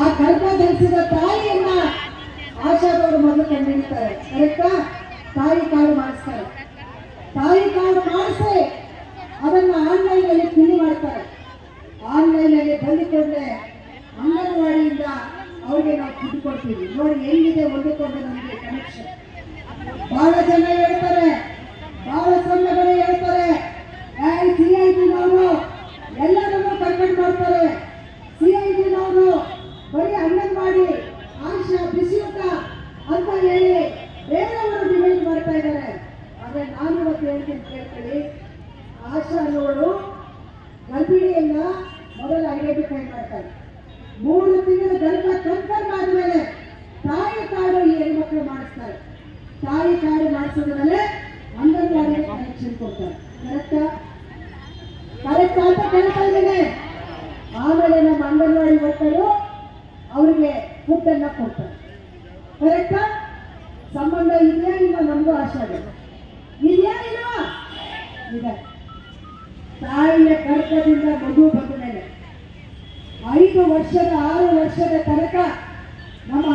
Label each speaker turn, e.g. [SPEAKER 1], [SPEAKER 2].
[SPEAKER 1] ಆ ಕಲ್ಪ ಧರಿಸಿದ ತಾಯಿಯನ್ನ ಆಶಾದವರು ಮೊದಲು ಕಂಡಿರ್ತಾರೆ ಕರೆಕ್ಟಾ? ತಾಯಿ ಕಾಳು ಮಾಡಿಸ್ತಾರೆ. ತಾಯಿ ಕಾಳು ಮಾಡಿಸಿ ಅದನ್ನ ಆನ್ಲೈನ್ ಅಲ್ಲಿ ಕಿಲಿ ಮಾಡ್ತಾರೆ. ಆನ್ಲೈನ್ ಅಲ್ಲಿ ಬಂದಿಕೊಂಡ್ರೆ ಅಂಗನವಾಡಿಯಿಂದ ಅವ್ರಿಗೆ ನಾವು ದುಡ್ಡು ಕೊಡ್ತೀವಿ. ನೋಡಿ, ಹೆಂಗಿದೆ ಒಂದಕ್ಕೊಂದು ನಮಗೆ ಕನೆಕ್ಷನ್ ಬಹಳ ಜನ ಹೇಳ್ತಾರೆ ಅಂಗನವಾಡಿ ಆಶಾ ಬಿಸಿಯೂಟ ಅಂತ ಹೇಳಿ ಬೇರೆಯವರು ಡಿವೈಡ್ ಮಾಡ್ತಾ ಇದ್ದಾರೆ. ಆದ್ರೆ ನಾನು ಇವತ್ತು ಹೇಳ್ತೀನಿ ಕೇಳ್ಕೊಳ್ಳಿ ಆಶಾ ಅನ್ನೋಳು ಗರ್ಭಿಣಿಯನ್ನ ಮೊದಲು ಐಡೆಂಟಿಫೈ ಮಾಡ್ತಾರೆ ಮೂರು ತಿಂಗಳ ಗರ್ಭ ಕನ್ಫರ್ಮ್ ಆದ್ಮೇಲೆ ತಾಯಿ ಕಾಡು ಈ ಹೆಣ್ಮಕ್ಳು ಮಾಡಿಸ್ತಾರೆ. ತಾಯಿ ಕಾರ್ಡು ಮಾಡಿಸಿದ್ಮೇಲೆ ಅಂಗನವಾಡಿಗೆ ಕನೆಕ್ಷನ್ ಕೊಡ್ತಾರೆ. ಕರೆಕ್ಟಾ ಕರೆಕ್ಟ್ ಅಂತ ಅವರಿಗೆ ಫುಡ್ ಎಲ್ಲ ಕೊಡ್ತಾರೆ ಕರೆಕ್ಟಾ ಸಂಬಂಧ ಇದೆಯಾ ಇಲ್ಲ ನಮಗೂ ಆಶೆ ಇದೆ. ಇದೆಯಾ ಇಲ್ವಾ? ಇದೆ. ತಾಯಿಯ ಕರ್ತದಿಂದ ಮಗು ಬಂದ ಮೇಲೆ ಐದು ವರ್ಷದ, ಆರು ವರ್ಷದ ತನಕ ನಮ್ಮ